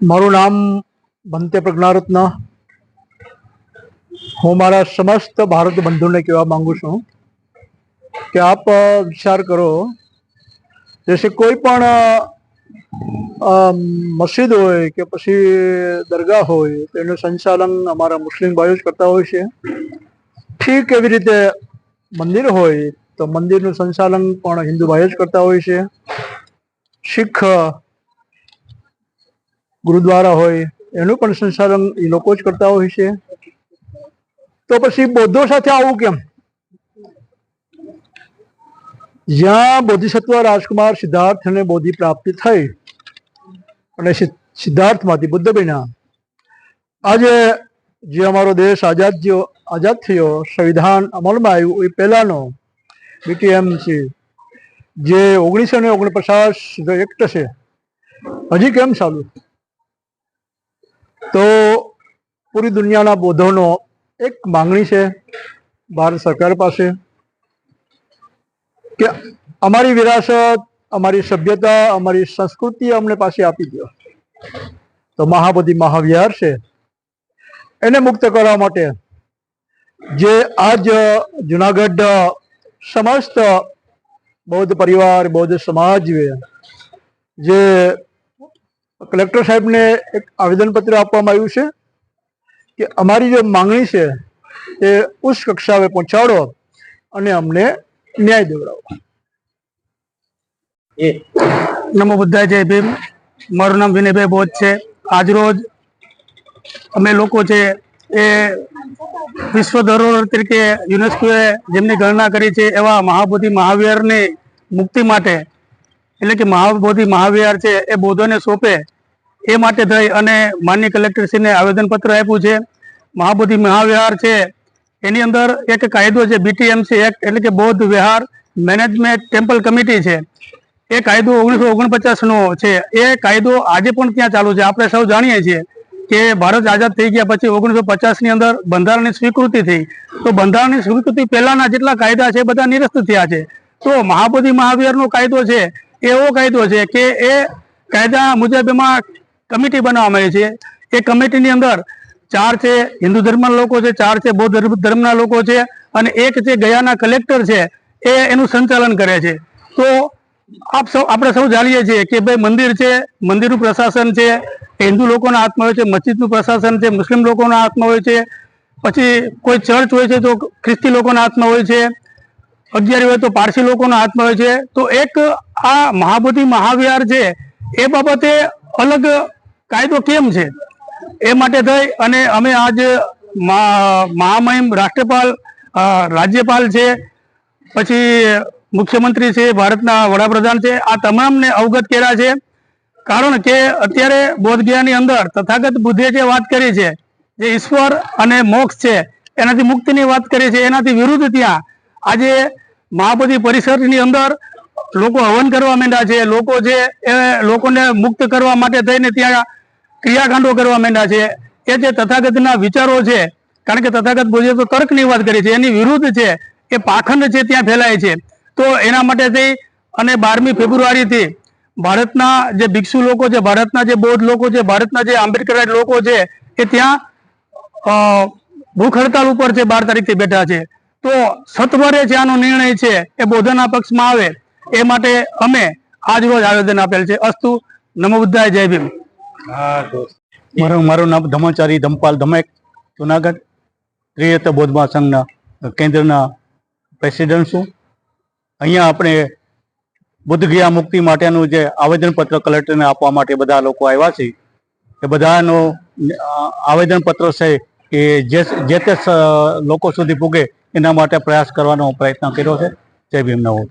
મારું નામ ભંતે પ્રજ્ઞારત્ન. હું મારા સમસ્ત ભારત બંધુને કહેવા માંગુ છું કે આપ વિચાર કરો. જૈસે કોઈ પણ મસ્જિદ હોય કે પછી દરગાહ હોય તો એનું સંચાલન અમારા મુસ્લિમ ભાઈઓ જ કરતા હોય છે. ઠીક એવી રીતે મંદિર હોય, તો મંદિરનું સંચાલન પણ હિન્દુ ભાઈઓ જ કરતા હોય છે. શીખ ગુરુદ્વારા હોય, એનું પણ સંચાલન એ લોકો જ કરતા હોય છે. તો પછી બૌદ્ધો સાથે આવું કેમ? જ્યાં બોધિસત્વ રાજકુમાર સિદ્ધાર્થને બોધિ પ્રાપ્તિ થઈ, અને સિદ્ધાર્થમાંથી બુદ્ધ બન્યા. આજે જે અમારો દેશ આઝાદ આઝાદ થયો, સંવિધાન અમલમાં આવ્યું, એ પહેલાનો બીટીએમસી જે ઓગણીસો ને ઓગણપચાસ એક્ટ છે. હજી કેમ ચાલુ? તો પૂરી દુનિયાના બૌદ્ધોનો એક માંગણી છે ભારત સરકાર પાસે કે અમારી વિરાસત, અમારી સભ્યતા, અમારી સંસ્કૃતિ અમને પાસે આપી દો. તો મહાબોધિ મહાવિહાર છે. એને મુક્ત કરવા માટે જે આજ જુનાગઢ સમસ્ત બૌદ્ધ પરિવાર, બૌદ્ધ સમાજ જે કલેક્ટર સાહેબને એક આવેદનપત્ર આપવામાં આવ્યું છે કે અમારી જે માંગણી છે એ ઉચ્ચ કક્ષાએ પહોંચાડો અને અમને ન્યાય દેવડાવો. નમો બુદ્ધા જય ભીમ. મારું નામ વિનયભાઈ બોધ છે. આજરોજ અમે લોકો છે એ વિશ્વ ધરોહર તરીકે યુનેસ્કોએ જેમની ગણના કરી છે એવા મહાબોધિ મહાવીરની મુક્તિ માટે એટલે કે મહાબોધિ મહાવિહાર છે, એ બોધોને સોંપે. એ માટે થઈ અને માન્ય કલેક્ટરશ્રીને આવેદનપત્ર આપ્યું છે. મહાબોધિ મહાવિહાર છે. એની અંદર એક કાયદો છે બીટીએમસી એક્ટ એટલે કે બૌદ્ધ વિહાર મેનેજમેન્ટ ટેમ્પલ કમિટી છે. એ કાયદો ઓગણીસો ઓગણપચાસનો છે. એ કાયદો આજે પણ ત્યાં ચાલુ છે. આપણે સૌ જાણીએ છીએ કે ભારત આઝાદ થઈ ગયા પછી ઓગણીસો પચાસની અંદર બંધારણની સ્વીકૃતિ થઈ. તો બંધારણની સ્વીકૃતિ પહેલાના જેટલા કાયદા છે બધા નિરસ્ત થયા છે. તો મહાબોધિ મહાવિહારનો કાયદો છે. એવો કાયદો છે કે એ કાયદા મુજબ એમાં કમિટી બનાવવામાં આવી છે. એ કમિટીની અંદર ચાર છે હિન્દુ ધર્મના લોકો છે, ચાર છે બૌદ્ધ ધર્મના લોકો છે અને એક છે ગયાના કલેક્ટર છે, એ એનું સંચાલન કરે છે. તો આપ સૌ, આપણે સૌ જાણીએ છીએ કે ભાઈ મંદિર છે, મંદિરનું પ્રશાસન છે હિન્દુ લોકોના હાથમાં હોય છે, મસ્જિદનું પ્રશાસન છે, મુસ્લિમ લોકોના હાથમાં હોય છે, પછી કોઈ ચર્ચ હોય છે તો ખ્રિસ્તી લોકોના હાથમાં હોય છે અગિયારી હોય તો પારસી લોકોના હાથમાં હોય છે. તો એક આ મહાબોધિ મહાવિહાર છે, એ બાબતે અલગ કાયદો કેમ છે? એ માટે થઈ અને અમે આજ મહા- મહામહિમ રાષ્ટ્રપાલ રાજ્યપાલ છે, પછી મુખ્યમંત્રી છે, ભારતના વડાપ્રધાન છે, આ તમામને અવગત કર્યા છે. કારણ કે અત્યારે બોધગયાની અંદર તથાગત બુદ્ધે જે વાત કરી છે, જે ઈશ્વર અને મોક્ષ છે, એનાથી મુક્તિની વાત કરી છે, એનાથી વિરુદ્ધ ત્યાં આજે મહાબોધિ પરિસરની અંદર લોકો હવન કરવા માંડ્યા છે. લોકો છે એ લોકોને મુક્ત કરવા માટે થઈને ત્યાં ક્રિયાકાંડો કરવા માંડ્યા છે. એ જે તથાગતના વિચારો છે, કારણ કે તથાગત બુદ્ધે તો તર્કની વાત કરી છે, એની વિરુદ્ધ છે, એ પાખંડ છે ત્યાં ફેલાય છે. તો એના માટે થઈ અને બારમી ફેબ્રુઆરીથી ભારતના જે ભિક્ષુ લોકો છે, ભારતના જે બૌદ્ધ લોકો છે, ભારતના જે આંબેડકરાઇટ લોકો છે, એ ત્યાં ભૂખ હડતાલ ઉપર છે બાર તારીખથી બેઠા છે. તો સત્વરે જે આનો નિર્ણય છે એ બોધના પક્ષમાં આવે એ માટે અમે આજ રોજ આવેદન આપેલ છે. અસ્તુ નમો બુદ્ધાય જય ભીમ. મારું મારું નામ ધમાચારી ધમપાલ ધમેક જુનાગઢ ત્રિયત બૌદ્ધ મહાસંઘના કેન્દ્રના પ્રેસિડેન્ટ છું. અહીંયા આપણે બુદ્ધ ગયા મુક્તિ માટેનું જે આવેદનપત્ર કલેક્ટરને આપવા માટે બધા લોકો આવ્યા છે. એ બધાનો આવેદનપત્ર છે કે જે જે તે લોકો સુધી પૂગે એના માટે પ્રયાસ કરવાનો પ્રયત્ન કર્યો છે. જય ભીમ નવો